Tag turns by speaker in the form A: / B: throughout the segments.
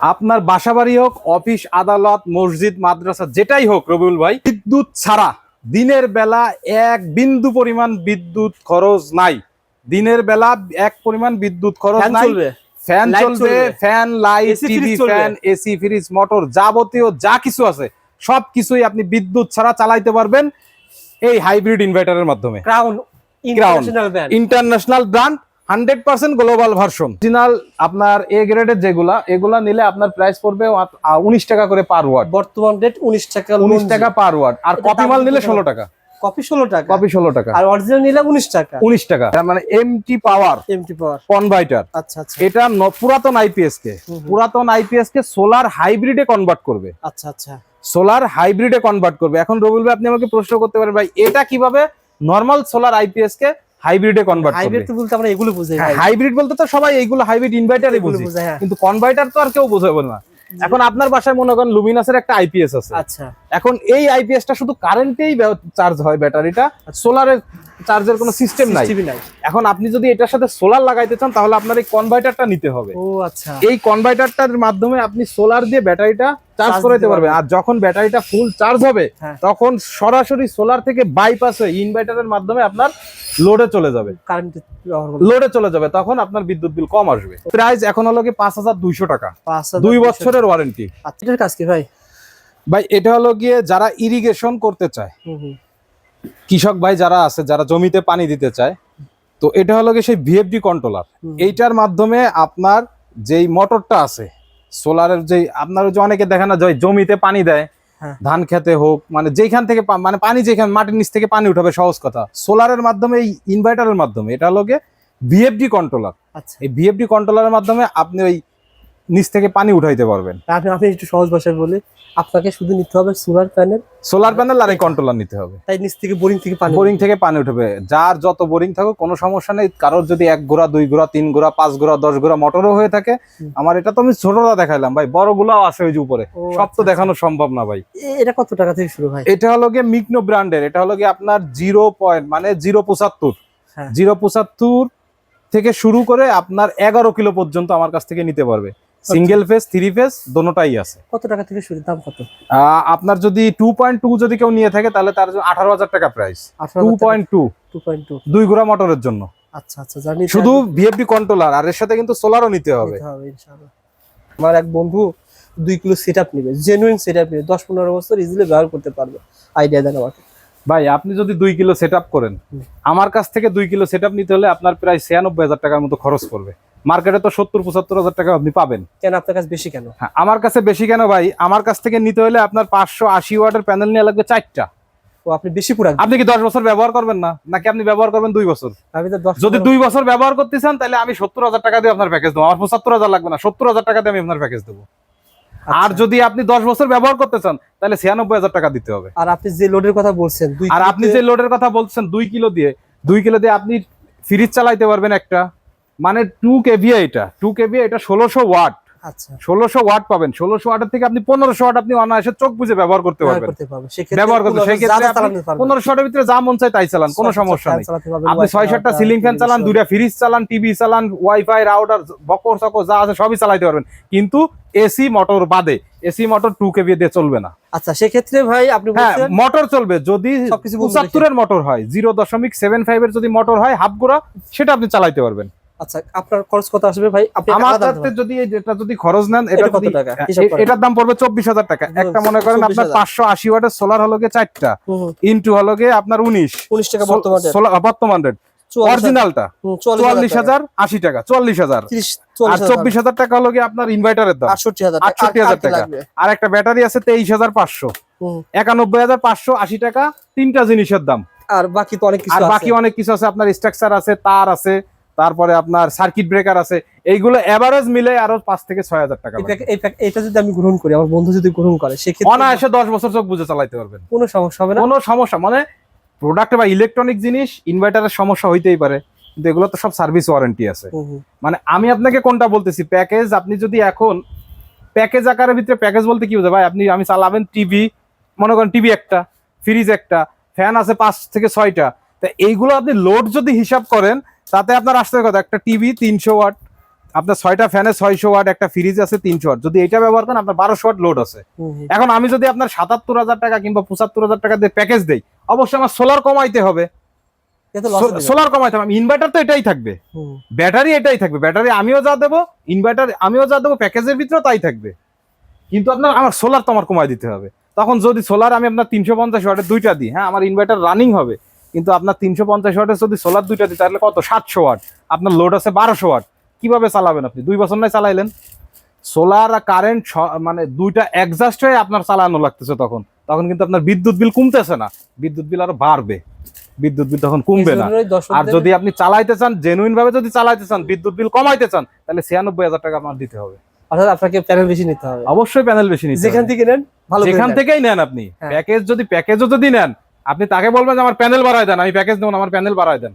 A: আপনার বাসা বাড়ি হোক অফিস আদালত মসজিদ মাদ্রাসা যেটাই হোক রবিউল ভাই বিদ্যুৎ ছাড়া দিনের বেলা এক বিন্দু পরিমাণ বিদ্যুৎ খরচ নাই। দিনের বেলা এক পরিমাণ বিদ্যুৎ খরচ নাই। ফ্যান চলবে। Fan light TV fan AC fridge motor যাবতীয় যা কিছু আছে সব কিছুই আপনি বিদ্যুৎ ছাড়া চালাইতে পারবেন। এই হাইব্রিড ইনভার্টারের মাধ্যমে।
B: Crown international brand
A: hundred percent global version. Original আপনার এ গ্রেডের যেগুলা এগুলা নিলে আপনার প্রাইস পড়বে উনিশ টাকা করে পার ওয়ার্ড
B: বর্তমান রেট উনিশ টাকা
A: উনিশ টাকা পার ওয়ার্ড আর কপি মাল নিলে ষোলো টাকা।
B: কপি ষোলো টাকা।
A: কপি ষোলো টাকা।
B: আর অরিজিনাল নিলে উনিশ টাকা।
A: উনিশ টাকা। তার মানে MT power
B: MT power
A: converter
B: আচ্ছা আচ্ছা।
A: এটা পুরাতন আইপিএস কে। পুরাতন আইপিএস কে সোলার হাইব্রিডে কনভার্ট করবে।
B: আচ্ছা আচ্ছা।
A: সোলার হাইব্রিডে কনভার্ট করবে। এখন রবিউল ভাই আপনি আমাকে প্রশ্ন করতে পারেন ভাই এটা কীভাবে নর্মাল সোলার আইপিএস কে হাইব্রিডে কনভার্ট করবে।
B: হাইব্রিড বলতে আমরা এগুলো বুঝাই হ্যাঁ
A: হাইব্রিড বলতে তো সবাই এগুলো হাইব্রিড ইনভার্টারই
B: এগুলো
A: বুঝি।
B: হ্যাঁ।
A: কিন্তু কনভার্টার তো আর কেউ বোঝাবে না। এখন আপনার বাসায় মনে করেন লুমিনাসের একটা আইপিএস আছে।
B: আচ্ছা।
A: এখন এই আইপিএসটা শুধু কারেন্টেই চার্জ হয় ব্যাটারিটা সোলারের চার্জের কোনো সিস্টেম নাই। এখন আপনি যদি এটার সাথে সোলার লাগাইতে চান তাহলে আপনার এই কনভার্টারটা নিতে হবে।
B: ও আচ্ছা।
A: এই কনভার্টারটার মাধ্যমে আপনি সোলার দিয়ে ব্যাটারিটা চার্জ করাইতে পারবেন। আর যখন ব্যাটারিটা ফুল চার্জ হবে
B: হ্যাঁ।
A: তখন সরাসরি সোলার থেকে বাইপাস হয়ে ইনভার্টারের মাধ্যমে আপনার লোডে চলে যাবে।
B: কারেন্ট
A: লোডে চলে যাবে তখন আপনার বিদ্যুৎ বিল কম আসবে। প্রাইস এখন হলো কি পাঁচ হাজার দুইশো টাকা। দুই বছরের ওয়ারেন্টি।
B: আচ্ছা কাজ কি ভাই?
A: ভাই এটা হলো গিয়ে যারা ইরিগেশন করতে চায়। কৃষক ভাই যারা আছে যারা জমিতে পানি দিতে চায় তো এটা হলো গিয়ে সেই ভিএফডি কন্ট্রোলার এইটার মাধ্যমে আপনার যেই মোটরটা আছে সোলারের যেই আপনার যে অনেকে দেখে না যে জমিতে পানি দেয়
B: হ্যাঁ।
A: ধান খেতে হোক মানে যেখান থেকে মানে পানি যেখানে মাটির নিচ থেকে পানি উঠাবে সহজ কথা। সোলারের মাধ্যমে এই ইনভার্টারের মাধ্যমে এটা হলো গিয়ে ভিএফডি কন্ট্রোলার
B: আচ্ছা।
A: এই ভিএফডি কন্ট্রোলারের মাধ্যমে আপনি ওই নিচ থেকে পানি উঠাইতে পারবেন।
B: আপনি আপনি একটু সহজ ভাষায় বলি আপনাকে শুধু নিতে হবে সোলার প্যানেল
A: সোলার প্যানেল আর এই কন্ট্রোলার নিতে হবে।
B: তাই নিচ থেকে বোরিং থেকে পানি
A: বোরিং থেকে পানি উঠবে। যার যত বোরিং থাকুক কোনো সমস্যা নেই। কারোর যদি এক গোড়া দুই গোড়া তিন গোড়া পাঁচ গোড়া দশ গোড়া মোটরও হয়ে থাকে আমার এটা তো আমি ছোটটা দেখাইলাম ভাই বড় গুলাও আছে ওই যে উপরে। সব তো
B: আচ্ছা,
A: দেখানো সম্ভব না ভাই।
B: এটা কত টাকা থেকে শুরু ভাই
A: এটা হলো গিয়ে মিকনো ব্র্যান্ডের এটা হলো গিয়ে আপনার জিরো পয়েন্ট মানে জিরো পঁচাত্তর।
B: হ্যাঁ।
A: জিরো পঁচাত্তর থেকে শুরু করে আপনার এগারো কিলো পর্যন্ত আমার কাছ থেকে নিতে পারবে। সিঙ্গেল ফেস থ্রি ফেস দোনোটাই আছে।
B: কত টাকা থেকে শুরু? দাম কত?
A: আপনার যদি টু পয়েন্ট টু যদি কেউ নিয়ে থাকে তাহলে তার জন্য আঠারো হাজার টাকা price two point two
B: two point two
A: দুই গোড়া মোটরের জন্য।
B: আচ্ছা আচ্ছা জানি
A: শুধু ভিএফডি কন্ট্রোলার আর এর সাথে কিন্তু সোলারও নিতে হবে।
B: হবে ইনশাআল্লাহ। আমার এক বন্ধু দুই কিলো সেট আপ নেবে জেনুইন সেট আপ নেবে দশ পনেরো বছর ইজিলি ব্যবহার করতে পারবে। আইডিয়া দেন আমাকে।
A: ভাই আপনি যদি দুই কিলো সেট করেন আমার কাছ থেকে দুই কিলো সেট নিতে হলে আপনার প্রায় ছিয়ানব্বই হাজার টাকার মতো খরচ পড়বে। মার্কেটে তো সত্তর পঁচাত্তর হাজার টাকা আপনি পাবেন।
B: কেন আপনার কাছে বেশি কেন?
A: হ্যাঁ, আমার কাছে বেশি কেন ভাই? আমার কাছ থেকে নিতে হলে আপনার পাঁচশো আশি ওয়াটের প্যানেল নিয়ে লাগবে চারটা।
B: আপনি বেশি পুরা
A: আপনি কি দশ বছর ব্যবহার করবেন না? নাকি আপনি ব্যবহার করবেন দুই বছর?
B: আমি তো
A: যদি দুই বছর ব্যবহার করতে চান তাহলে আমি সত্তর হাজার টাকা দিয়ে আপনার প্যাকেজ দেবো। আমার পঁচাত্তর হাজার লাগবে না সত্তর হাজার টাকা দিয়ে আমি আপনার প্যাকেজ দেবো।
B: আচ্ছা।
A: আর যদি আপনি দশ বছর ব্যবহার করতে চান তাহলে ছিয়ানব্বই হাজার টাকা দিতে হবে।
B: আর আপনি যে লোডের কথা বলছেন
A: আর আপনি যে লোডের কথা বলছেন দুই কিলো দিয়ে দুই কিলো দিয়ে আপনি ফ্রিজ চালাইতে পারবেন একটা। মানে টু কেভি এটা। টু কেভি এটা ষোলোশো ওয়াট
B: আচ্ছা।
A: ষোলোশো ওয়াট পাবেন। ষোলোশো ওয়াটের থেকে আপনি পনেরোশো ওয়াট আপনি অনায়াসে চোখ বুঝে ব্যবহার করতে পারবেন। ব্যবহার করতে
B: কোনো
A: সেই ক্ষেত্রে
B: যা যা
A: আপনি
B: চালাতে পারবে।
A: পনেরোশো ওয়াটের ভিতরে যা মন চায় তাই চালান কোনো সমস্যা নেই। আপনি ছয় সাতটা সিলিং ফ্যান চালান। দুইটা ফ্রিজ চালান টিভি চালান ওয়াইফাই রাউটার বকর সকর যা আছে সবই চালাইতে পারবেন। কিন্তু এসি মোটর বাদে এসি মোটর টু কেভি দিয়ে চলবে না।
B: আচ্ছা সেক্ষেত্রে ভাই আপনি
A: হ্যাঁ মোটর চলবে। যদি পঁচাত্তরের মোটর হয় জিরো দশমিক সেভেন ফাইভ এর যদি মোটর হয় হাফ গোড়া সেটা আপনি চালাইতে পারবেন।
B: আচ্ছা আপনার খরচ কত আসবে ভাই? আপনি
A: আমার যদি এই যেটা যদি খরচ নেন এটা
B: এটা কত টাকা?
A: এটার দাম পড়বে চব্বিশ হাজার টাকা। একটা মনে করেন আপনার
B: 24,000
A: পাঁচশো আশি ওয়াটের সোলার হলো গিয়ে চারটা।
B: হুম, হুম,
A: ইন্টু হলো গিয়ে আপনার উনিশ।
B: উনিশ টাকা বর্তমান rate।
A: বর্তমান রেট অরিজিনালটা
B: হুম,
A: চুয়াল্লিশ হাজার আশি টাকা চুয়াল্লিশ হাজার।
B: তিরিশ,
A: আর চব্বিশ হাজার টাকা হলো গিয়ে আপনার ইনভার্টারের দাম।
B: আটষট্টি হাজার টাকা। আর-
A: একটা ব্যাটারি আছে তেইশ হাজার পাঁচশো। একানব্বই হাজার পাঁচশো আশি টাকা তিনটা জিনিসের দাম।
B: আর বাকি তো অনেক কিছু
A: আর বাকি অনেক কিছু আছে। আপনার স্ট্রাকচার আছে তার আছে। তারপরে আপনার সার্কিট ব্রেকার আছে এইগুলো এভারেজ মিলে আরও পাঁচ থেকে ছয় হাজার টাকা
B: এটা যদি আমি গ্রহণ করি আমার বন্ধু যদি গ্রহণ করে সেক্ষেত্রে
A: অনায়াসে দশ বছর চোখ বুঝে চালাইতে পারবেন।
B: কোনো সমস্যা হবে না?
A: কোনো সমস্যা মানে প্রোডাক্ট বা ইলেকট্রনিক জিনিস ইনভার্টারের সমস্যা হইতেই পারে কিন্তু এগুলো তো সব সার্ভিস ওয়ারেন্টি আছে। মানে আমি আপনাকে কোনটা বলতেছি প্যাকেজ আপনি যদি এখন প্যাকেজ আকারের ভিতরে প্যাকেজ বলতে কি বোঝায়? ভাই আপনি আমি চালাবেন টিভি মনে করেন টিভি একটা ফ্রিজ একটা ফ্যান আছে পাঁচ থেকে ছয়টা তা এইগুলো আপনি লোড যদি হিসাব করেন তাতে আপনার আসতে কথা একটা টিভি তিনশো ওয়াট আপনার ছয়টা ফ্যানে ছয়শো ওয়াট একটা ফ্রিজ আছে তিনশো ওয়াট। যদি এটা ব্যবহার করেন আপনার বারোশো ওয়াট লোড আছে। এখন আমি যদি আপনার সাতাত্তর হাজার টাকা কিংবা পঁচাত্তর হাজার টাকা দিয়ে প্যাকেজ দেই অবশ্যই আমার সোলার কমাইতে হবে। সোলার কমাইতে হবে। ইনভার্টার তো এটাই থাকবে। ব্যাটারি এটাই থাকবে। ব্যাটারি আমিও যা দেবো ইনভার্টার আমিও যা দেবো প্যাকেজের ভিতরেও তাই থাকবে। কিন্তু আপনার আমার সোলার তো আমার কমাই দিতে হবে। তখন যদি সোলার আমি আপনার তিনশো পঞ্চাশ ওয়াটের দুইটা দিই হ্যাঁ আমার ইনভার্টার রানিং হবে। কিন্তু আপনার তিনশো পঞ্চাশ ওয়াটের যদি সোলার দুইটা দিই তাহলে কত? সাতশো ওয়াট। আপনার লোড আছে বারোশো ওয়াট। কীভাবে চালাবেন আপনি? দুই বছর নয় চালাইলেন। সোলার আর কারেন্ট মানে দুইটা অ্যাডজাস্ট হয়ে আপনার চালানো লাগতেছে তখন। তখন কিন্তু আপনার বিদ্যুৎ বিল কমতেছে না। বিদ্যুৎ বিল আরও বাড়বে। বিদ্যুৎ বিল তখন কমবে না। আর যদি আপনি চালাইতে চান জেনুইন ভাবে যদি চালাইতে চান বিদ্যুৎ বিল কমাইতে চান তাহলে ছিয়ানব্বই হাজার টাকা আপনার দিতে হবে।
B: অর্থাৎ আপনাকে প্যানেল বেশি নিতে হবে।
A: অবশ্যই প্যানেল বেশি নিতে
B: যেখান থেকে নেন ভালো
A: যেখান থেকেই নেন আপনি। প্যাকেজ যদি প্যাকেজও যদি নেন আপনি তাকে বলবেন যে আমার প্যানেল বাড়ায় দেন, আমি প্যাকেজ নেব আমার প্যানেল বাড়ায় দেন।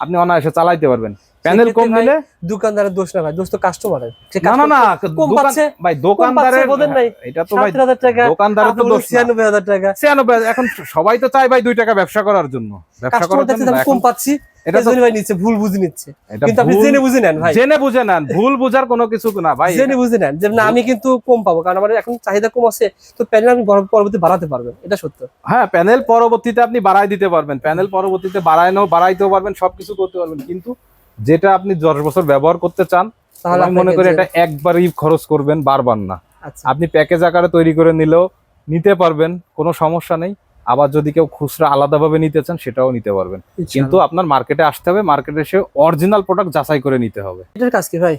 A: আপনি অনায়াসে চালাইতে পারবেন। প্যানেল কম দিলে?
B: দোকানদারের দোষ না ভাই দোষ তো কাস্টমারের
A: না না না
B: কম পাচ্ছে
A: ভাই দোকানদারের
B: বোঝেন নাই?
A: এটা তো ভাই
B: টাকা
A: দোকানদারের তো দোষ না।
B: ছিয়ানব্বই হাজার টাকা।
A: ছিয়ানব্বই এখন সবাই তো চায় ভাই দুই টাকা ব্যবসা করার জন্য। ব্যবসা করার জন্য
B: কম পাচ্ছি
A: এটা তো
B: ভাই নিচ্ছে ভুল বুঝে নিচ্ছে। কিন্তু আপনি জেনে বুঝে নেন ভাই।
A: জেনে বুঝে নেন ভুল বুঝার কোনো কিছু না ভাই।
B: জেনে বুঝে নেন যে না আমি কিন্তু কম পাবো কারণ আমার এখন চাহিদা কম আছে তো প্যানেল আমি বড়- পরবর্তী বাড়াতে পারবেন এটা সত্য।
A: হ্যাঁ প্যানেল পরবর্তীতে আপনি বাড়াই দিতে পারবেন প্যানেল পরবর্তীতে বাড়ানো বাড়াইতেও পারবেন সবকিছু করতে পারবেন। কিন্তু যেটা আপনি দশ বছর ব্যবহার করতে চান
B: তাহলে
A: আমি মনে করি এটা একবারই খরচ করবেন বারবার না।
B: আচ্ছা।
A: আপনি প্যাকেজ আকারে তৈরি করে নিলেও নিতে পারবেন কোনো সমস্যা নেই। আবার যদি কেউ খুচরা আলাদাভাবে নিতে চান সেটাও নিতে পারবেন। কিন্তু আপনার মার্কেটে আসতে হবে মার্কেটে এসে অরিজিনাল প্রোডাক্ট যাচাই করে নিতে হবে।
B: এটার কাজ কি ভাই?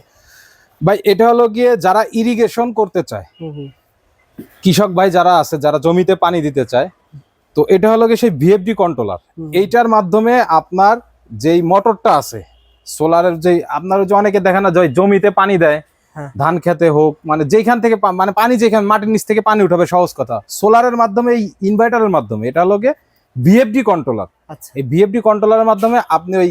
A: ভাই এটা হলো গিয়ে যারা ইরিগেশন করতে চায়। কৃষক ভাই যারা আছে যারা জমিতে পানি দিতে চায় তো এটা হলো গিয়ে সেই ভিএফডি কন্ট্রোলার এইটার মাধ্যমে আপনার যেই মোটরটা আছে সোলারের যে আপনার যে অনেকে দেখেন না যে জমিতে পানি দেয়
B: হ্যাঁ।
A: ধান খেতে হোক মানে যেখান থেকে মানে পানি যেখানে মাটির নিচ থেকে পানি উঠাবে সহজ কথা। সোলারের মাধ্যমে এই ইনভার্টারের মাধ্যমে এটা হলো গিয়ে ভিএফডি কন্ট্রোলার
B: আচ্ছা।
A: এই বিএফডি কন্ট্রোলারের মাধ্যমে আপনি ওই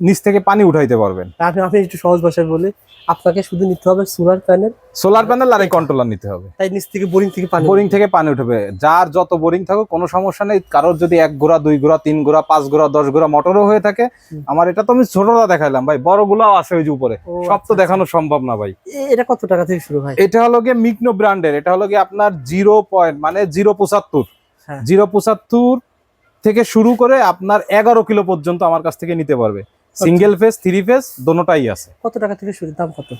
A: নিচ থেকে পানি উঠাইতে পারবেন।
B: আপনি আপনি একটু সহজ ভাষায় বলি আপনাকে শুধু নিতে হবে সোলার প্যানেল
A: সোলার প্যানেল আর এই কন্ট্রোলার নিতে হবে।
B: তাই নিচ থেকে বোরিং থেকে পানি
A: বোরিং থেকে পানি উঠবে। যার যত বোরিং থাকুক কোনো সমস্যা নেই। কারোর যদি এক গোড়া দুই গোড়া তিন গোড়া পাঁচ গোড়া দশ গোড়া মোটরও হয়ে থাকে আমার এটা তো আমি ছোটটা দেখাইলাম ভাই বড় গুলাও আছে ওই যে উপরে। সব তো
B: আচ্ছা,
A: দেখানো সম্ভব না ভাই।
B: এটা কত টাকা থেকে শুরু ভাই
A: এটা হলো গিয়ে মিকনো ব্র্যান্ডের এটা হলো গিয়ে আপনার জিরো পয়েন্ট মানে জিরো পঁচাত্তর।
B: হ্যাঁ।
A: জিরো পঁচাত্তর থেকে শুরু করে আপনার এগারো কিলো পর্যন্ত আমার কাছ থেকে নিতে পারবে। সিঙ্গেল ফেজ থ্রি ফেজ দোনোটাই আছে।
B: কত টাকা থেকে শুরু? দাম কত?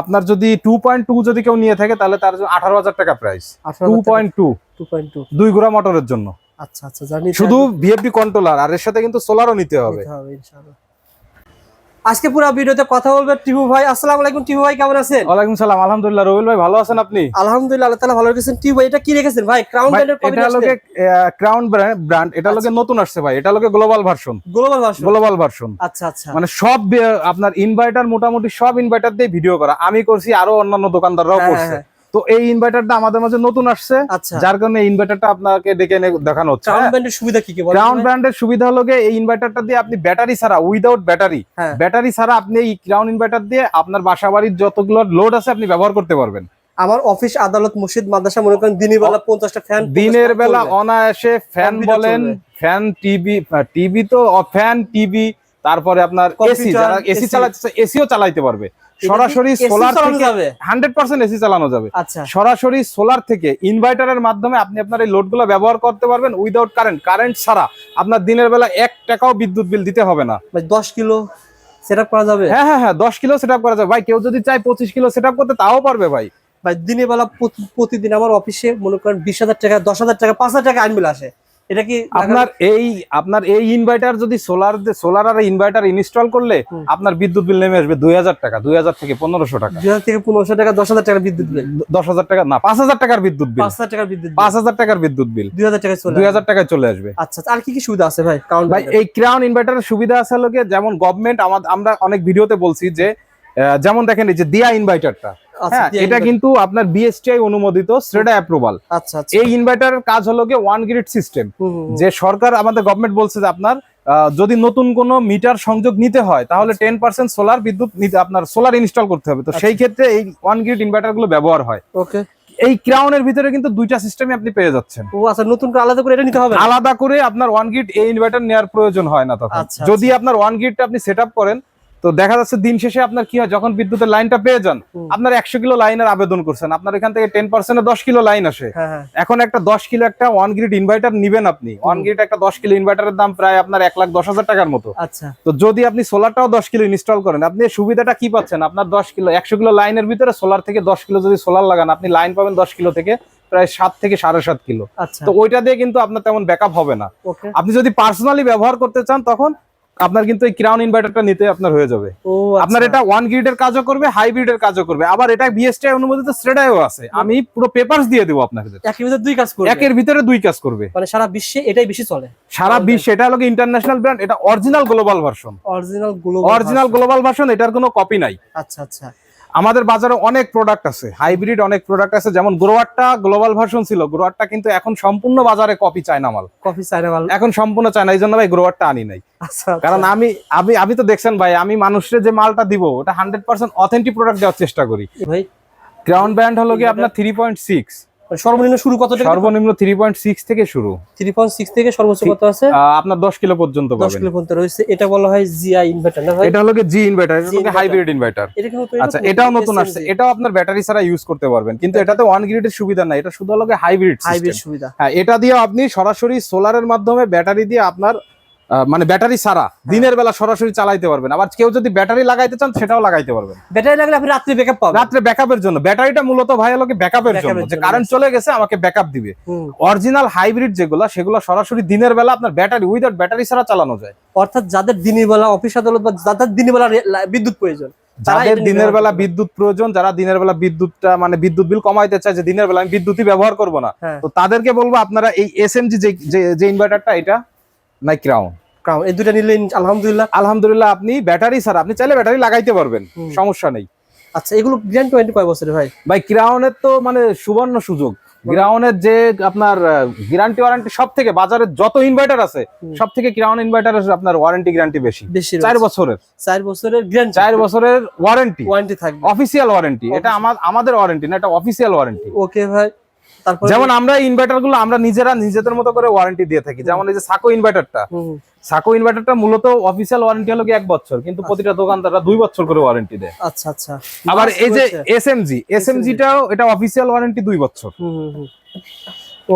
A: আপনার যদি টু পয়েন্ট টু যদি কেউ নিয়ে থাকে তাহলে তার জন্য আঠারো হাজার টাকা price two point two
B: two point two
A: দুই গোড়া মোটরের জন্য।
B: আচ্ছা আচ্ছা জানি
A: শুধু ভিএফডি কন্ট্রোলার আর এর সাথে কিন্তু সোলারও নিতে হবে।
B: নিতে হবে ইনশাআল্লাহ। আজকে পুরো ভিডিওতে কথা বলবে টিপু ভাই। আসসালামু আলাইকুম টিপু ভাই কেমন আছেন?
A: ওয়ালাইকুম সালাম আলহামদুলিল্লাহ। রবিল ভাই ভালো আছেন আপনি?
B: আলহামদুলিল্লাহ আল্লাহ তাআলা ভালো রেখেছেন। টিপু ভাই এটা কি রেখেছেন ভাই? ক্রাউন ব্র্যান্ডের কপি
A: এটা লোকে ক্রাউন ব্র্যান্ড এটা লোকে নতুন আসছে ভাই। এটা লোকে global version
B: global version
A: global version
B: আচ্ছা আচ্ছা।
A: মানে সব আপনার ইনভার্টার মোটামুটি সব ইনভার্টার দিয়ে ভিডিও করা। আমি করছি আরও অন্যান্য দোকানদাররাও
B: হ্যাঁ,
A: করছে।
B: হ্যাঁ।
A: তো এই ইনভার্টারটা আমাদের মাঝে নতুন আসছে
B: আচ্ছা।
A: যার কারণে এই ইনভার্টারটা আপনাকে ডেকে এনে দেখানো হচ্ছে।
B: ক্রাউন ব্র্যান্ডের সুবিধা কি কি
A: ক্রাউন ব্র্যান্ডের সুবিধা হলো গিয়ে এই ইনভার্টারটা দিয়ে আপনি ব্যাটারি ছাড়া উইদাউট ব্যাটারি ব্যাটারি ছাড়া আপনি এই ক্রাউন ইনভার্টার দিয়ে আপনার বাসা বাড়ির যতগুলো লোড আছে আপনি ব্যবহার করতে পারবেন।
B: আমার অফিস আদালত মসজিদ মাদ্রাসা মনে করেন দিনের বেলা পঞ্চাশটা ফ্যান
A: দিনের বেলা অনায়াসে ফ্যান বলেন ফ্যান টিভি টিভি তো ফ্যান টিভি তারপরে আপনার এসি যারা এসি চালাচ্ছে এসিও চালাইতে পারবে। সরাসরি সোলার থেকে
B: যাবে?
A: হান্ড্রেড পার্সেন্ট এসি চালানো যাবে।
B: আচ্ছা।
A: সরাসরি সোলার থেকে ইনভার্টারের মাধ্যমে আপনি আপনার এই লোডগুলো ব্যবহার করতে পারবেন উইদাউট কারেন্ট কারেন্ট ছাড়া আপনার দিনের বেলা এক টাকাও বিদ্যুৎ বিল দিতে হবে না।
B: ভাই দশ কিলো সেটআপ করা যাবে?
A: হ্যাঁ হ্যাঁ হ্যাঁ দশ কিলো সেট করা যাবে। ভাই কেউ যদি চায় পঁচিশ কিলো সেট করতে তাও পারবে ভাই।
B: ভাই দিনের বেলা প্রতিদিন আমার অফিসে মনে করেন বিশ হাজার টাকা দশ হাজার টাকা পাঁচ হাজার টাকা আনবিল আসে। এটা কি
A: আপনার এই আপনার এই ইনভার্টার যদি সোলার সোলার আর ইনভার্টার ইনস্টল করলে আপনার বিদ্যুৎ বিল নেমে আসবে দুই হাজার টাকা দুই হাজার থেকে পনেরোশো টাকা।
B: দুই হাজার থেকে পনেরোশো টাকা দশ হাজার টাকা বিদ্যুৎ বিল।
A: দশ হাজার টাকা না পাঁচ হাজার টাকার বিদ্যুৎ বিল।
B: পাঁচ হাজার টাকার বিদ্যুৎ
A: পাঁচ হাজার টাকার বিদ্যুৎ বিল।
B: দুই হাজার টাকা
A: দুই হাজার টাকায় চলে আসবে।
B: আচ্ছা আচ্ছা, আর কি কি সুবিধা আছে ভাই? কারণ
A: ভাই এই ক্রাউন ইনভার্টারের সুবিধা আছে লোকে যেমন গভর্নমেন্ট আমরা অনেক ভিডিওতে বলছি যে যেমন দেখেন এই যে দিয়া ইনভার্টারটা হ্যাঁ এটা কিন্তু আপনার বিএসটিআই অনুমোদিত শ্রেডা অ্যাপ্রুভাল
B: আচ্ছা আচ্ছা।
A: এই ইনভার্টারের কাজ হলো গিয়ে ওয়ান গ্রিড সিস্টেম। যে সরকার আমাদের গভর্নমেন্ট বলছে যে আপনার যদি নতুন কোন মিটার সংযোগ নিতে হয় তাহলে টেন পার্সেন্ট সোলার বিদ্যুৎ নিতে আপনার সোলার ইনস্টল করতে হবে। তো
B: আচ্ছা।
A: সেই ক্ষেত্রে এই ওয়ান গ্রিড ইনভার্টারগুলো ব্যবহার হয়।
B: ওকে।
A: এই ক্রাউনের ভিতরে কিন্তু দুইটা সিস্টেমে আপনি পেয়ে যাচ্ছেন।
B: ও আচ্ছা নতুন করে আলাদা করে এটা নিতে হবে
A: আলাদা করে আপনার ওয়ান গ্রিড এই ইনভার্টার নেওয়ার প্রয়োজন হয় না তখন।
B: আচ্ছা,
A: যদি আপনার ওয়ান গ্রিডটা আপনি সেট করেন তো দেখা যাচ্ছে দিন শেষে আপনার কি হয় যখন বিদ্যুতের লাইনটা পেয়ে যান আপনার একশো কিলো লাইনের আবেদন করছেন। আপনার এখান থেকে টেন পার্সেন্টে দশ কিলো লাইন আসে।
B: হ্যাঁ হ্যাঁ।
A: এখন একটা দশ কিলো একটা ওয়ান গ্রিড ইনভার্টার নিবেন আপনি। ওয়ান গ্রিড একটা দশ কিলো ইনভার্টারের দাম প্রায় আপনার এক লাখ দশ হাজার টাকার মতো।
B: আচ্ছা।
A: তো যদি আপনি সোলারটাও দশ কিলো ইনস্টল করেন আপনি সুবিধাটা কি পাচ্ছেন? আপনার দশ কিলো একশো কিলো লাইনের ভিতরে সোলার থেকে দশ কিলো যদি সোলার লাগান আপনি লাইন পাবেন দশ কিলো থেকে প্রায় সাত থেকে সাড়ে সাত কিলো।
B: আচ্ছা।
A: তো ওইটা দিয়ে কিন্তু আপনার তেমন ব্যাকআপ হবে না। আপনি যদি পার্সোনালি ব্যবহার করতে চান তখন আপনার কিন্তু এই ক্রাউন ইনভার্টারটা নিতে আপনার হয়ে যাবে।
B: ও
A: আপনার
B: আচ্ছা।
A: এটা ওয়ান গ্রিডের কাজও করবে হাইব্রিডের কাজও করবে। আবার এটা বিএসটিআই অনুমোদিত শ্রেডায়ও আছে। আমি পুরো পেপারস দিয়ে দেবো আপনাকে
B: একের ভিতরে দুই কাজ করবে?
A: একের ভিতরে দুই কাজ করবে।
B: মানে সারা বিশ্বে এটাই বেশি চলে?
A: সারা বিশ্বে এটা হলো ইন্টারন্যাশনাল ব্র্যান্ড এটা original global version
B: original global
A: original global version এটার কোনো কপি নাই।
B: আচ্ছা আচ্ছা।
A: আমাদের বাজারে অনেক প্রোডাক্ট আছে হাইব্রিড অনেক প্রোডাক্ট আছে যেমন গ্রোয়ারটা গ্লোবাল ভার্সন ছিল গ্রোয়ারটা কিন্তু এখন সম্পূর্ণ বাজারে কপি চায়না মাল।
B: কফি চায়না মাল।
A: এখন সম্পূর্ণ চায়না এই জন্য ভাই গ্রোয়ারটা আনি নাই।
B: আচ্ছা
A: কারণ আমি আমি আমি তো দেখছেন ভাই আমি মানুষের যে মালটা দিব ওটা হান্ড্রেড পার্সেন্ট অথেন্টিক প্রোডাক্ট দেওয়ার চেষ্টা করি।
B: ভাই
A: গ্রাউন্ড ব্যান্ড হলো কি আপনার থ্রি পয়েন্ট সিক্স
B: সর্বনিম্ন শুরু কত টাকা
A: সর্বনিম্ন থ্রি পয়েন্ট সিক্স থেকে শুরু।
B: থ্রি পয়েন্ট সিক্স থেকে সর্বোচ্চ কত আছে?
A: আপনার দশ কিলো পর্যন্ত পাবেন।
B: কিলো পর্যন্ত রয়েছে। এটা বলা হয় জিআই ইনভার্টার না ভাই?
A: এটা হলো জি ইনভার্টার এটা হলো হাইব্রিড ইনভার্টার আচ্ছা এটাও নতুন আসছে। এটাও আপনার ব্যাটারি ছাড়া ইউজ করতে পারবেন। কিন্তু এটাতে ওয়ান গ্রিডের সুবিধা নাই। এটা শুধু হলো হাইব্রিড
B: হাইব্রিড সুবিধা।
A: হ্যাঁ এটা দিয়ে আপনি সরাসরি সোলারের মাধ্যমে ব্যাটারি দিয়ে আপনার মানে ব্যাটারি ছাড়া
B: হ্যাঁ।
A: দিনের বেলা সরাসরি চালাইতে পারবেন। আবার কেউ যদি ব্যাটারি লাগাইতে চান সেটাও লাগাইতে পারবেন।
B: ব্যাটারি লাগলে আপনি রাত্রে ব্যাকআপ পাবেন।
A: রাত্রে ব্যাকআপের জন্য। ব্যাটারিটা মূলত ভাই হলো ব্যাকআপের জন্য। যে কারেন্ট চলে গেছে আমাকে ব্যাকআপ দিবে। অরিজিনাল হাইব্রিড যেগুলো সেগুলো সরাসরি দিনের বেলা আপনার ব্যাটারি উইদাউট ব্যাটারি ছাড়া চালানো যায়।
B: অর্থাৎ যাদের দিনের বেলা অফিস আদালত বা যাদের দিনের বেলা বিদ্যুৎ প্রয়োজন
A: যাদের দিনের বেলা বিদ্যুৎ প্রয়োজন যারা দিনের বেলা বিদ্যুৎটা মানে বিদ্যুৎ বিল কমাইতে চায় যে দিনের বেলা আমি বিদ্যুৎই ব্যবহার করব না।
B: হ্যাঁ।
A: তো তাদেরকে বলব আপনারা এই এসএমজি যে- যে ইনভার্টারটা এটা নাই ক্রাউন
B: কারণ এই দুটা নিলে আলহামদুলিল্লাহ।
A: আলহামদুলিল্লাহ আপনি ব্যাটারি ছাড়া আপনি চাইলে ব্যাটারি লাগাইতে পারবেন সমস্যা নেই।
B: আচ্ছা এগুলো গ্যারান্টি ওয়ারেন্টি কয় বছরের ভাই?
A: ভাই ক্রাউনের তো মানে সুবর্ণ সুযোগ। গ্রাউনের যে আপনার গ্যারান্টি ওয়ারেন্টি সব থেকে বাজারে যত ইনভার্টার আছে। সব থেকে ক্রাউন ইনভার্টারের আপনার ওয়ারেন্টি গ্যারান্টি বেশি।
B: বেশি
A: চার বছরের।
B: চার বছরের গ্যারান্টি
A: চার বছরের ওয়ারেন্টি
B: ওয়ারেন্টি থাকবে।
A: অফিসিয়াল ওয়ারেন্টি এটা আমাদের ওয়ারেন্টি না এটা অফিসিয়াল ওয়ারেন্টি
B: ওকে ভাই।
A: যেমন আমরা ইনভার্টারগুলো আমরা নিজেরা নিজেদের মতো করে ওয়ারেন্টি দিয়ে থাকি। যেমন এই যে সাকো ইনভার্টারটা সাকো ইনভার্টারটা মূলত অফিসিয়াল ওয়ারেন্টি হলো কি এক বছর কিন্তু প্রতিটা দোকানদাররা দুই বছর করে ওয়ারেন্টি দেয়।
B: আচ্ছা আচ্ছা।
A: আবার এই যে। এসএমজি এসএমজিটাও এটা অফিসিয়াল ওয়ারেন্টি দুই বছর।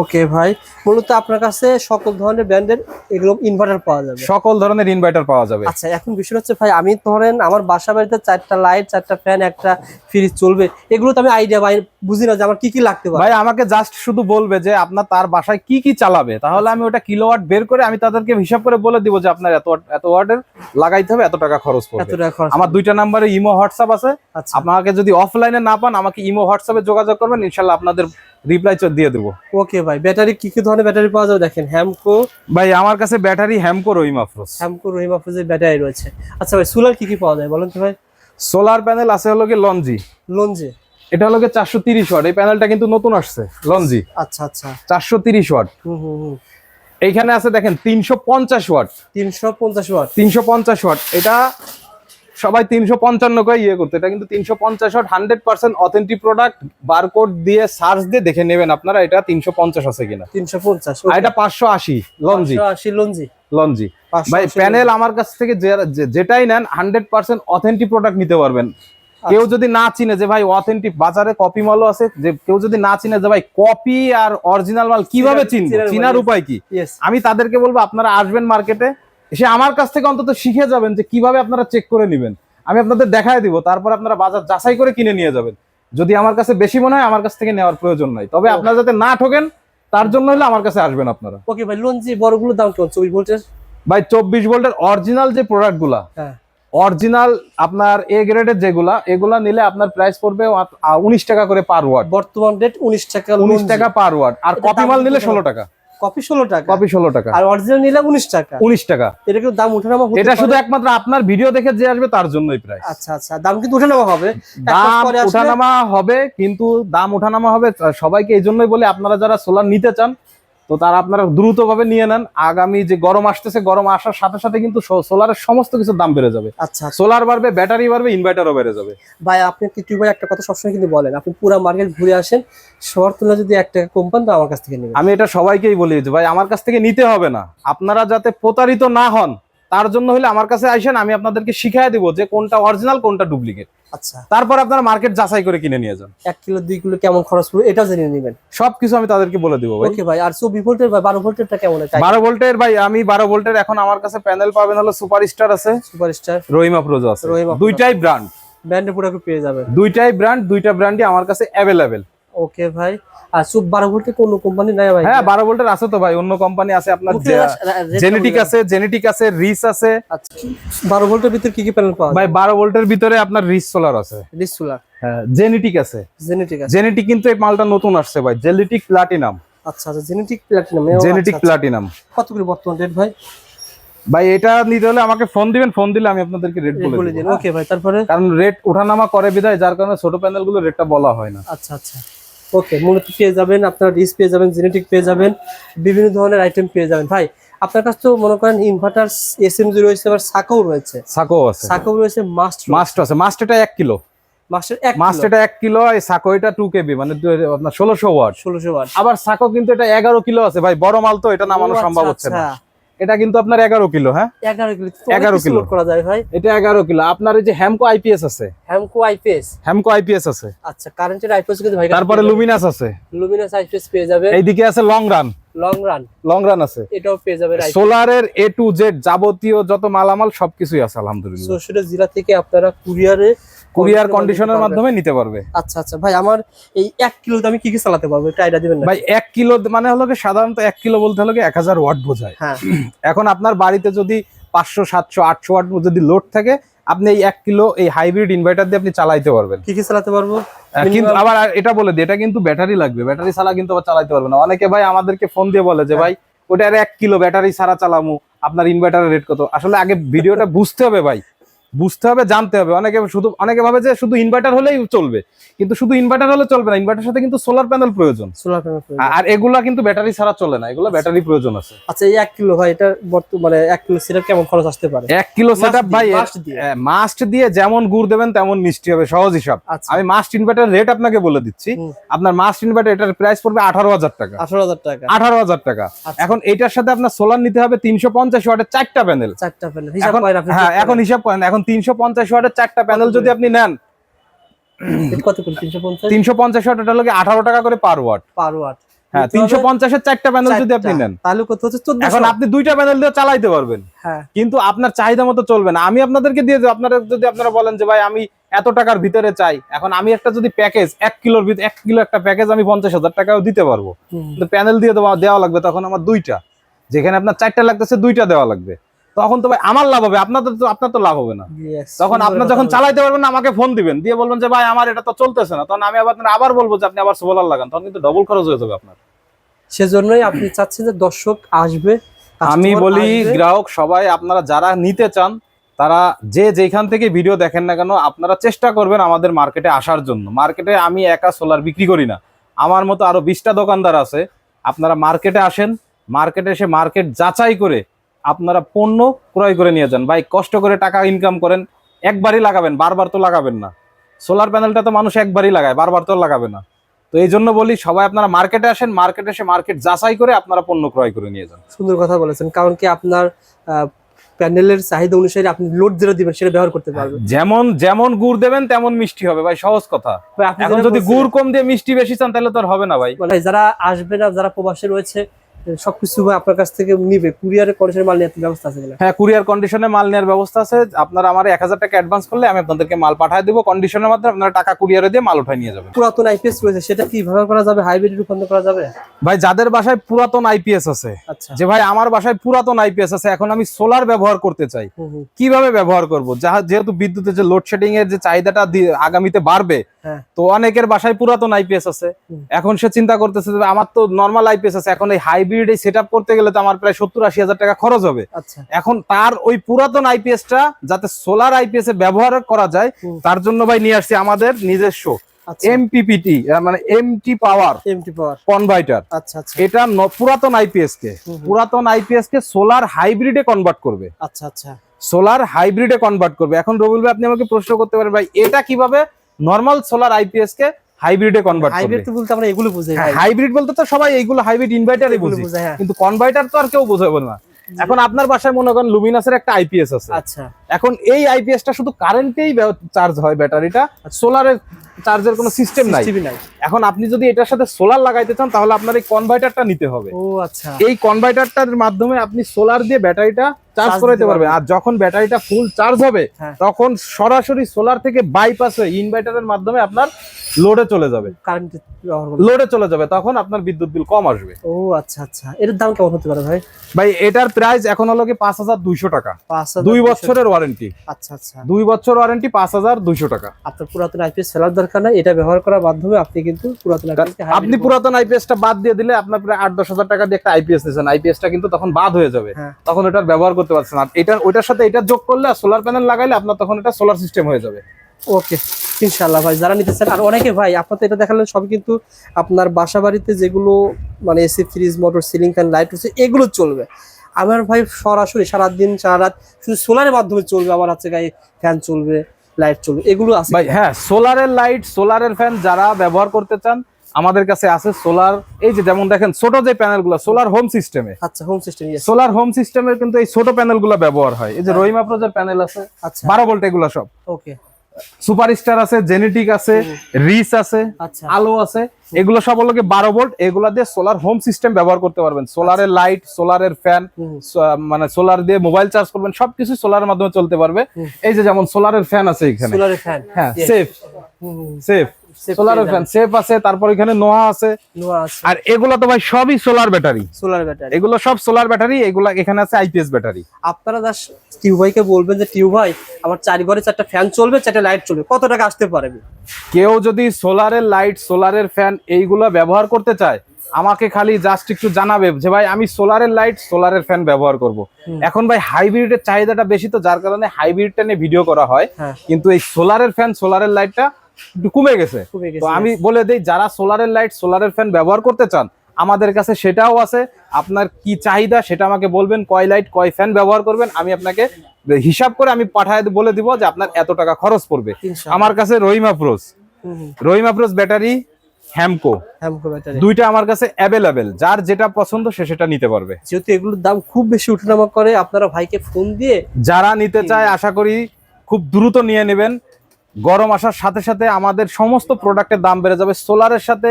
B: ওকে ভাই মূলত আপনার কাছে সকল ধরনের ব্র্যান্ডের এগুলো ইনভার্টার পাওয়া যাবে।
A: সকল ধরনের ইনভার্টার পাওয়া যাবে।
B: আচ্ছা এখন বিষয় হচ্ছে ভাই আমি ধরেন আমার বাসা বাড়িতে চারটা লাইট চারটা ফ্যান একটা ফ্রিজ চলবে। এগুলো তো আমি আইডিয়া ভাই বুঝি না যে আমার কি কি লাগতে পারে।
A: ভাই আমাকে জাস্ট শুধু বলবে যে আপনার তার বাসায় কি কি চালাবে। তাহলে আমি ওটা কিলোওয়াট বের করে আমি তাদেরকে হিসাব করে বলে দিব যে আপনার এত এত ওয়াটের লাগাইতে হবে এত টাকা খরচ
B: এত
A: পড়বে
B: টাকা খরচ
A: আমার দুইটা নাম্বারে ইমো হোয়াটসঅ্যাপ আছে।
B: আচ্ছা।
A: আপনাকে যদি অফলাইনে না পান আমাকে ইমো হোয়াটসঅ্যাপে যোগাযোগ করবেন ইনশাল্লাহ আপনাদের রিপ্লাই দিয়ে দেবো।
B: ওকে ভাই ব্যাটারি কি কি ধরনের ব্যাটারি পাওয়া যাবে দেখেন? হ্যামকো
A: ভাই আমার কাছে ব্যাটারি হ্যামকো রহিম আফরোজ
B: হ্যামকো রহিম আফরোজের ব্যাটারি রয়েছে। আচ্ছা ভাই সোলার কি কি পাওয়া যায় বলেন তো ভাই?
A: সোলার প্যানেল আছে হলো কি লঞ্জি
B: লঞ্জে
A: এটা হলো কি চারশো তিরিশ ওয়াট। এই প্যানেলটা কিন্তু নতুন আসছে লঞ্জি
B: আচ্ছা আচ্ছা।
A: চারশো তিরিশ ওয়াট।
B: হুম হুম হুম।
A: এইখানে আছে দেখেন তিনশো পঞ্চাশ ওয়াট।
B: তিনশো পঞ্চাশ ওয়াট।
A: তিনশো পঞ্চাশ ওয়াট। এটা সবাই তিনশো পঞ্চান্ন করে ইয়ে করতে। এটা কিন্তু তিনশো পঞ্চাশ hundred percent authentic product barcode দিয়ে সার্চ দিয়ে দেখে নেবেন আপনারা এটা তিনশো পঞ্চাশ আছে কিনা।
B: তিনশো পঞ্চাশ
A: এটা পাঁচশো আশি লঞ্জি
B: আশি লঞ্জি
A: লঞ্জি ভাই প্যানেল আমার কাছ থেকে যেটাই নেন হান্ড্রেড পার্সেন্ট অথেন্টিক প্রোডাক্ট নিতে পারবেন। কেউ যদি না চিনে যে ভাই অথেন্টিক বাজারে কপি মালও আছে যে কেউ যদি না চিনে যে ভাই কপি আর অরিজিনাল মাল কীভাবে চিনবো?
B: চিনার উপায়-
A: উপায় কি? আমি তাদেরকে বলব আপনারা আসবেন মার্কেটে এসে আমার কাছ থেকে অন্তত শিখে যাবেন যে কীভাবে আপনারা চেক করে নেবেন। আমি আপনাদের দেখায় দিব তারপর আপনারা বাজার যাচাই করে কিনে নিয়ে যাবেন। যদি আমার কাছে বেশি মনে হয় আমার কাছ থেকে নেওয়ার প্রয়োজন নাই। তবে আপনারা যাতে না ঠকেন তার জন্য হলে আমার কাছে আসবেন আপনারা।
B: ওকে ভাই লঞ্জি বড়গুলোর দাম কেমন? চব্বিশ ভোল্টের?
A: ভাই চব্বিশ ভোল্টের অরিজিনাল যে প্রোডাক্টগুলা
B: হ্যাঁ।
A: অরিজিনাল আপনার এ গ্রেডের যেগুলা এগুলা নিলে আপনার প্রাইস পড়বে উনিশ টাকা করে পার ওয়াট
B: বর্তমান রেট উনিশ টাকা
A: উনিশ টাকা পার ওয়াট আর কপি মাল নিলে? ষোলো টাকা।
B: কপি ষোলো টাকা।
A: কপি ষোলো টাকা।
B: আর অরিজিনাল নিলে উনিশ টাকা।
A: উনিশ টাকা।
B: এটা কিন্তু দাম ওঠানামা
A: এটা শুধু একমাত্র আপনার ভিডিও দেখে যে আসবে তার জন্যই প্রাইস
B: আচ্ছা আচ্ছা দাম কিন্তু হবে।
A: দাম ওঠানামা হবে কিন্তু দাম ওঠানামা হবে সবাইকে এই জন্যই বলে আপনারা যারা সোলার নিতে চান তো তারা আপনারা দ্রুত ভাবে নিয়ে নেন। আগামী যে গরম আসতেছে গরম আসার সাথে সাথে কিন্তু সোলারের সমস্ত কিছুর দাম বেড়ে যাবে।
B: আচ্ছা আচ্ছা।
A: সোলার বাড়বে ব্যাটারি বাড়বে ইনভার্টারও বেড়ে যাবে।
B: ভাই আপনি কি ভাই একটা কথা সবসময় কিন্তু বলেন। আপনি পুরো মার্কেট ঘুরে আসেন সবার তুলনায় যদি এক টাকা কম পান আমার কাছ থেকে নেবেন।
A: আমি এটা সবাইকেই বলি যে ভাই আমার কাছ থেকে নিতে হবে না। আপনারা যাতে প্রতারিত না হন তার জন্য হলে আমার কাছে আইসেন আমি আপনাদেরকে শিখাই দিব যে কোনটা অরিজিনাল কোনটা ডুপ্লিকেট
B: আচ্ছা।
A: তারপর আপনারা মার্কেট যাচাই করে কিনে নিয়ে যান।
B: এক কিলো দুই কিলো কেমন খরচ পড়বে এটা জেনে নেবেন।
A: সবকিছু আমি তাদেরকে বলে দিব ভাই।
B: ওকে ভাই আর চব্বিশ ভোল্টের ভাই বারো ভোল্টেরটা কেমন আছে?
A: বারো ভোল্টের ভাই আমি বারো ভোল্টের এখন আমার কাছে প্যানেল পাবেন হলো সুপার স্টার আছে।
B: সুপার স্টার
A: রহিমা প্রোজো আছে।
B: রহিমা
A: দুইটাই ব্র্যান্ড
B: ব্র্যান্ডের প্রোডাক্ট পেয়ে যাবেন।
A: দুইটাই ব্র্যান্ড দুইটা ব্র্যান্ডই আমার কাছে অ্যাভেলেবেল
B: ওকে ভাই। আর চুপ বারো ভোল্টের কোন কোম্পানি নাই ভাই।
A: হ্যাঁ বারো ভোল্টের আছে তো ভাই অন্য কোম্পানি আছে আপনার জেনেটিক আছে জেনেটিক আছে রিস আছে।
B: আচ্ছা বারো ভোল্টের ভিতরে কি কি প্যানেল পাওয়া যায়?
A: ভাই বারো ভোল্টের ভিতরে আপনার রিস সোলার আছে।
B: ডিসোলার
A: হ্যাঁ জেনেটিক আছে।
B: জেনেটিক আছে।
A: জেনেটিক কিন্তু এই মালটা নতুন আসছে ভাই জেনেটিক প্লাটিনাম
B: আচ্ছা আচ্ছা জেনেটিক প্ল্যাটিনাম
A: জেনেটিক প্লাটিনাম
B: কত করে বর্তমান রেট ভাই?
A: ভাই এটা নিতে হলে আমাকে ফোন দিবেন ফোন দিলে আমি আপনাদেরকে রেট বলে
B: দিন। ওকে ভাই তারপরে?
A: কারণ রেট ওঠানামা করে বিধায় যার কারণে ছোট প্যানেলগুলো রেটটা বলা হয় না।
B: আচ্ছা আচ্ছা। ওকে মূলত পেয়ে যাবেন আপনার ডিস পেয়ে যাবেন জেনেটিক পেয়ে যাবেন বিভিন্ন ধরনের আইটেম পেয়ে যাবেন। ভাই আপনার কাছে তো মনে করেন ইনভার্টার এসএমজি রয়েছে আবার সাকাও রয়েছে।
A: সাকো আছে।
B: সাকাও রয়েছে মাস্ট
A: মাস্ট আছে। মাস্ট এটা এক কিলো।
B: মাস্টার এক
A: এক কিলো এই সাকো এটা টু কেবি মানে দু- আপনার ষোলোশো ওয়াট।
B: ষোলোশো ওয়াট।
A: আবার সাকো কিন্তু এটা এগারো কিলো আছে। ভাই বড় মাল তো এটা নামানো
B: আচ্ছা,
A: সম্ভব হচ্ছে না।
B: আচ্ছা।
A: এটা কিন্তু আপনার এগারো কিলো হ্যাঁ?
B: এগারো কিলো।
A: 11 কিলো।
B: করা যায় ভাই।
A: এটা এগারো কিলো। আপনার এই যে হ্যামকো আইপিএস আছে?
B: হ্যামকো আইপিএস
A: হ্যামকো আইপিএস আছে।
B: আচ্ছা কারেন্টের আইপিএস কিন্তু ভাই
A: তারপরে লুমিনাস আছে।
B: লুমিনাস আইপিএস পেয়ে যাবে।
A: এইদিকে আছে long run
B: long run
A: long run আছে।
B: এটাও পেয়ে যাবে
A: সোলারের এ টু জেড যাবতীয় যত মালামাল সবকিছুই আছে আলহামদুলিল্লাহ।
B: জেলা থেকে আপনারা কুরিয়ারে
A: কুরিয়ার কন্ডিশনের মাধ্যমে নিতে পারবে।
B: আচ্ছা আচ্ছা। ভাই আমার এই এক কিলো আমি কি কি চালাতে পারব? একটু আইডিয়া দিবেন
A: ভাই এক কিলো মানে হলো সাধারণত এক কিলো বলতে হলো এক হাজার ওয়াট বোঝায়।
B: হ্যাঁ।
A: এখন আপনার বাড়িতে যদি পাঁচশো সাতশো আটশো ওয়াট যদি লোড থাকে আপনি এই এক কিলো এই হাইব্রিড ইনভার্টার দিয়ে আপনি চালাইতে পারবেন।
B: কি কি চালাতে পারব?
A: কিন্তু আবার এটা বলে দিই এটা কিন্তু ব্যাটারি লাগবে। ব্যাটারি ছাড়া কিন্তু আবার চালাইতে পারবে না। অনেকে ভাই আমাদেরকে ফোন দিয়ে বলে যে ভাই ওটার এক কিলো ব্যাটারি ছাড়া চালামু। আপনার ইনভার্টারের রেট কত? আসলে আগে ভিডিওটা বুঝতে হবে ভাই। বুঝতে হবে জানতে হবে। অনেকে শুধু অনেকে ভাবে যে শুধু ইনভার্টার হলেই চলবে কিন্তু শুধু ইনভার্টার হলে চলবে না। ইনভার্টার সাথে কিন্তু সোলার প্যানেল প্রয়োজন।
B: সোলার প্যানেল
A: আর এগুলা কিন্তু ব্যাটারি ছাড়া চলে না। এগুলো ব্যাটারি প্রয়োজন আছে।
B: আচ্ছা এই এক কিলো ভাই এটা বর্তমানে এক কিলো সিরাপ কেমন খরচ আসতে পারে?
A: এক কিলো সেট ভাই। মাস্ট দিয়ে। যেমন গুড় দেবেন তেমন মিষ্টি হবে সহজ হিসাব।
B: আচ্ছা।
A: আমি মাস্ট ইনভার্টার রেট আপনাকে বলে দিচ্ছি। আপনার মাস্ট ইনভার্টার এটার প্রাইস পড়বে আঠারো হাজার টাকা।
B: আঠারো হাজার টাকা।
A: আঠারো হাজার টাকা।
B: আচ্ছা।
A: এখন এটার সাথে আপনার সোলার নিতে হবে তিনশো পঞ্চাশ ওয়াটের চারটা প্যানেল
B: চারটা প্যানেল হিসাব করেন আপনি
A: হ্যাঁ এখন হিসাব করেন। এখন তিনশো পঞ্চাশ ওয়াটের চারটা প্যানেল যদি আপনি নেন।
B: তিনশো পঞ্চাশ?
A: ওয়াট লাগে আঠারো টাকা করে পার ওয়াট
B: পার ওয়াট
A: হ্যাঁ তিনশো পঞ্চাশের চারটা প্যানেল যদি আপনি নেন।
B: তাহলে কত হচ্ছে?
A: এখন আপনি দুইটা প্যানেল দিয়ে চালাইতে পারবেন।
B: হ্যাঁ।
A: কিন্তু আপনার চাহিদা মতো চলবে না। আমি আপনাদেরকে দিয়ে দেবো আপনারা যদি আপনারা বলেন যে ভাই আমি এত টাকার ভিতরে চাই। এখন আমি একটা যদি প্যাকেজ এক কিলোর ভিতরে এক কিলো একটা প্যাকেজ আমি পঞ্চাশ হাজার টাকাও দিতে পারব। কিন্তু প্যানেল দিয়ে দেওয়া দেওয়া লাগবে তখন আমার দুইটা। যেখানে আপনার চারটা লাগতেছে দুইটা দেওয়া লাগবে। তখন তো ভাই আমার লাভ হবে আপনাদের তো আপনার তো লাভ হবে না। তখন আপনার যখন চালাইতে পারবেন না আমাকে ফোন দিবেন। দিয়ে বলবেন যে ভাই আমার এটা তো চলতেছে না। তখন আমি আবার আবার বলব যে আপনি আবার সোলার লাগান। তখন কিন্তু ডবল খরচ হয়ে যাবে আপনার।
B: সেজন্যই আপনি চাচ্ছেন যে দর্শক আসবে
A: আমি বলি গ্রাহক সবাই আপনারা যারা নিতে চান তারা যে যেখান থেকে ভিডিও দেখেন না কেন আপনারা চেষ্টা করবেন আমাদের মার্কেটে আসার জন্য। মার্কেটে আমি একা সোলার বিক্রি করি না। আমার মতো আরও বিশটা দোকানদার আছে। আপনারা মার্কেটে আসেন। মার্কেটে এসে মার্কেট যাচাই করে আপনারা পণ্য ক্রয় করে নিয়ে যান। ভাই কষ্ট করে টাকা ইনকাম করেন একবারই লাগাবেন বারবার তো লাগাবেন না। সোলার প্যানেলটা তো মানুষ একবারই লাগায় বারবার তো লাগাবে না। তো এই জন্য বলি সবাই আপনারা মার্কেটে আসেন মার্কেটে এসে মার্কেট যাচাই করে আপনারা পণ্য ক্রয় করে নিয়ে যান।
B: সুন্দর কথা বলেছেন কারণ কি আপনার প্যানেলের চাহিদা অনুসারে আপনি লোড যেটা দিবেন সেটা ব্যবহার করতে পারবেন।
A: যেমন যেমন গুড় দেবেন তেমন মিষ্টি হবে ভাই সহজ কথা।
B: আপনি
A: এখন যদি গুড় কম দিয়ে মিষ্টি বেশি চান তাহলে তো আর হবে না ভাই।
B: মানে যারা আসবে না যারা প্রবাসে রয়েছে সবকিছু আপনার কাছ থেকে নিবে। কুরিয়ারে কন্ডিশন মাল নেওয়ার ব্যবস্থা আছে
A: হ্যাঁ কুরিয়ার কন্ডিশনে মাল নেওয়ার ব্যবস্থা আছে। আপনারা আমার এক হাজার টাকা অ্যাডভান্স করলে আমি আপনাদেরকে মাল পাঠিয়ে দেবো। কন্ডিশনের মাধ্যমে আপনারা টাকা কুরিয়ারে দিয়ে মাল নিয়ে যাবেন।
B: পুরাতন আইপিএস রয়েছে সেটা কি ব্যবহার করা যাবে? হাইব্রিড রূপান্তর করা যাবে?
A: ভাই যাদের বাসায় পুরাতন আইপিএস আছে
B: আচ্ছা।
A: যে ভাই আমার বাসায় পুরাতন আইপিএস আছে এখন আমি সোলার ব্যবহার করতে চাই। কীভাবে ব্যবহার করব? যেহেতু বিদ্যুতের যে লোডশেডিং এর যে চাহিদাটা আগামীতে বাড়বে
B: হ্যাঁ।
A: তো অনেকের বাসায় পুরাতন আইপিএস আছে। এখন সে চিন্তা করতেছে যে আমার তো নর্মাল আইপিএস আছে এখন এই হাইব্রিড এই সেট করতে গেলে তো আমার প্রায় সত্তর আশি হাজার টাকা খরচ হবে।
B: আচ্ছা।
A: এখন তার ওই পুরাতন আইপিএসটা যাতে সোলার আইপিএস এ ব্যবহার করা যায় তার জন্য ভাই নিয়ে আসছি আমাদের নিজস্ব
B: আচ্ছা।
A: এমপিপিটি মানে MT power
B: MT power
A: converter
B: আচ্ছা আচ্ছা।
A: এটা পুরাতন আইপিএস কে। পুরাতন আইপিএস কে সোলার হাইব্রিডে কনভার্ট করবে।
B: আচ্ছা আচ্ছা।
A: সোলার হাইব্রিডে কনভার্ট করবে। এখন রবিউল ভাই আপনি আমাকে প্রশ্ন করতে পারেন ভাই এটা কীভাবে নর্মাল সোলার আইপিএস কে হাইব্রিডে কনভার্ট
B: হাইব্রিড তো বলতে আমরা এগুলো বুঝি
A: হাইব্রিড বলতে তো সবাই এইগুলো হাইব্রিড ইনভার্টারই বুঝে।
B: হ্যাঁ।
A: কিন্তু কনভার্টার তো আর কেউ বোঝাবে না। এখন আপনার বাসায় মনে করেন লুমিনাসের একটা আইপিএস আছে।
B: আচ্ছা।
A: এখন এই আইপিএসটা শুধু কারেন্টেই চার্জ হয় ব্যাটারিটা সোলারের চার্জের কোনো সিস্টেম নাই। এখন আপনি যদি এটার সাথে সোলার লাগাইতে চান তাহলে আপনার এই কনভার্টারটা নিতে হবে।
B: ও আচ্ছা।
A: এই কনভার্টারটার মাধ্যমে আপনি সোলার দিয়ে ব্যাটারিটা চার্জ করাইতে পারবেন। আর যখন ব্যাটারিটা ফুল চার্জ হবে
B: হ্যাঁ।
A: তখন সরাসরি সোলার থেকে বাইপাস হয়ে ইনভার্টারের মাধ্যমে আপনার লোডে চলে যাবে।
B: কারেন্ট
A: লোডে চলে যাবে তখন আপনার বিদ্যুৎ বিল কম আসবে।
B: ও আচ্ছা আচ্ছা। এটার দাম কেমন হতে পারে ভাই?
A: ভাই এটার প্রাইস এখন হলো কি পাঁচ হাজার দুইশো টাকা।
B: পাঁচ
A: দুই বছরের ওয়ারেন্টি।
B: আচ্ছা আচ্ছা।
A: দুই বছর ওয়ারেন্টি পাঁচ হাজার দুইশো টাকা।
B: আপনার পুরাতন আইপিএস সেলার দরকার নাই এটা ব্যবহার করার মাধ্যমে আপনি কিন্তু পুরাতন
A: আপনি পুরাতন আইপিএসটা বাদ দিয়ে দিলে আপনার প্রায় আট দশ হাজার টাকা দিয়ে একটা আইপিএস নিয়েছেন আইপিএসটা কিন্তু তখন বাদ হয়ে যাবে।
B: হ্যাঁ।
A: তখন এটার ব্যবহার করতে পারছেন। আর এটা ওইটার সাথে এটা যোগ করলে সোলার প্যানেল লাগাইলে আপনার তখন এটা সোলার সিস্টেম হয়ে যাবে।
B: ওকে ইনশাল্লাহ ভাই যারা নিতে চান আর অনেকে ভাই আপনার তো এটা দেখালেন সব কিন্তু আপনার বাসা বাড়িতে যেগুলো মানে AC fridge motor ceiling fan light হচ্ছে এগুলো চলবে। আমার ভাই সরাসরি সারাদিন সারা রাত শুধু সোলারের মাধ্যমে চলবে আমার আছে গায়ে ফ্যান চলবে লাইট চলবে এগুলো আছে।
A: ভাই হ্যাঁ সোলারের লাইট সোলারের ফ্যান যারা ব্যবহার করতে চান আমাদের কাছে আছে সোলার এই যে যেমন দেখেন ছোট যে প্যানেলগুলো সোলার হোম সিস্টেমে
B: আচ্ছা হোম সিস্টেম
A: সোলার হোম সিস্টেমের কিন্তু এই ছোট প্যানেলগুলো ব্যবহার হয়। এই যে রহিমা প্রোজের প্যানেল আছে
B: আচ্ছা।
A: বারো ভোল্ট এগুলো সব।
B: ওকে
A: সুপারস্টার আছে জেনেটিক আছে রিস আছে
B: আচ্ছা।
A: আলো আছে। এগুলো সব হলো বারো ভোল্ট এগুলা দিয়ে সোলার হোম সিস্টেম ব্যবহার করতে পারবেন। সোলারের লাইট সোলারের ফ্যান মানে সোলার দিয়ে মোবাইল চার্জ করবেন সবকিছু সোলারের মাধ্যমে চলতে পারবে। এই যে যেমন সোলারের ফ্যান আছে এখানে। হ্যাঁ সেফ সেফ
B: পেয়ে
A: ফ্যান সেফ আছে তারপর এখানে নোয়া আছে।
B: নোয়া আছে।
A: আর এগুলো তো ভাই সবই সোলার ব্যাটারি
B: সোলার ব্যাটারি
A: এগুলো সব সোলার ব্যাটারি এগুলা এখানে আছে আইপিএস ব্যাটারি
B: আপনারা দাস টিউ ভাইকে বলবেন যে টিউ ভাই আমার চারি ঘরে চারটা ফ্যান চলবে চারটা লাইট চলবে কত টাকা আসতে পারবে
A: কেউ যদি সোলারের লাইট সোলারের ফ্যান এইগুলো ব্যবহার করতে চায় আমাকে খালি জাস্ট একটু জানাবে যে ভাই আমি সোলারের লাইট সোলারের ফ্যান ব্যবহার করব। এখন ভাই হাইব্রিডের চাহিদাটা বেশি তো যার কারণে হাইব্রিডটা নিয়ে ভিডিও করা হয়।
B: হ্যাঁ।
A: কিন্তু এই সোলারের ফ্যান সোলারের লাইটটা কমে গেছে। তো আমি বলে দেই যারা সোলারের লাইট সোলারের ফ্যান ব্যবহার করতে চান আমাদের কাছে সেটাও আছে। আপনার কি চাহিদা সেটা আমাকে বলবেন কয় লাইট কয় ফ্যান ব্যবহার করবেন আমি আপনাকে হিসাব করে আমি পাঠায় বলে দিব যে আপনার এত টাকা খরচ পড়বে। আমার কাছে রহিমা
B: হুম,
A: Rahimafrooz battery Hamko
B: Hamko battery.
A: দুইটা আমার কাছে অ্যাভেলেবেল যার যেটা পছন্দ সে সেটা নিতে পারবে।
B: যেহেতু এগুলোর দাম খুব বেশি উঠানামা করে আপনারা ভাইকে ফোন দিয়ে
A: যারা নিতে চায় আশা করি খুব দ্রুত নিয়ে নেবেন। গরম আসার সাথে সাথে আমাদের সমস্ত প্রোডাক্টের দাম বেড়ে যাবে। সোলারের সাথে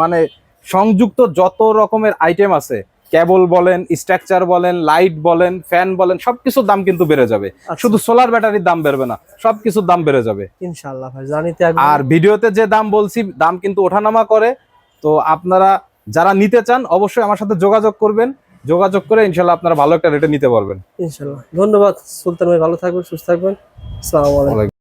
A: মানে সংযুক্ত যত রকমের আইটেম আছে কেবল বলেন স্ট্রাকচার বলেন লাইট বলেন ফ্যান বলেন সবকিছুর দাম কিন্তু বেড়ে যাবে।
B: আচ্ছা।
A: শুধু সোলার ব্যাটারির দাম বেড়বে না সবকিছুর দাম বেড়ে যাবে।
B: ইনশাআল্লাহ ভাই জানিতে
A: আর ভিডিওতে যে দাম বলছি দাম কিন্তু ওঠানামা করে। তো আপনারা যারা নিতে চান অবশ্যই আমার সাথে যোগাযোগ করবেন। যোগাযোগ করে ইনশাল্লাহ আপনারা ভালো একটা রেটে নিতে পারবেন।
B: ইনশাআল্লাহ। ধন্যবাদ সুলতান ভাই ভালো থাকবেন সুস্থ থাকবেন। আসসালামু আলাইকুম।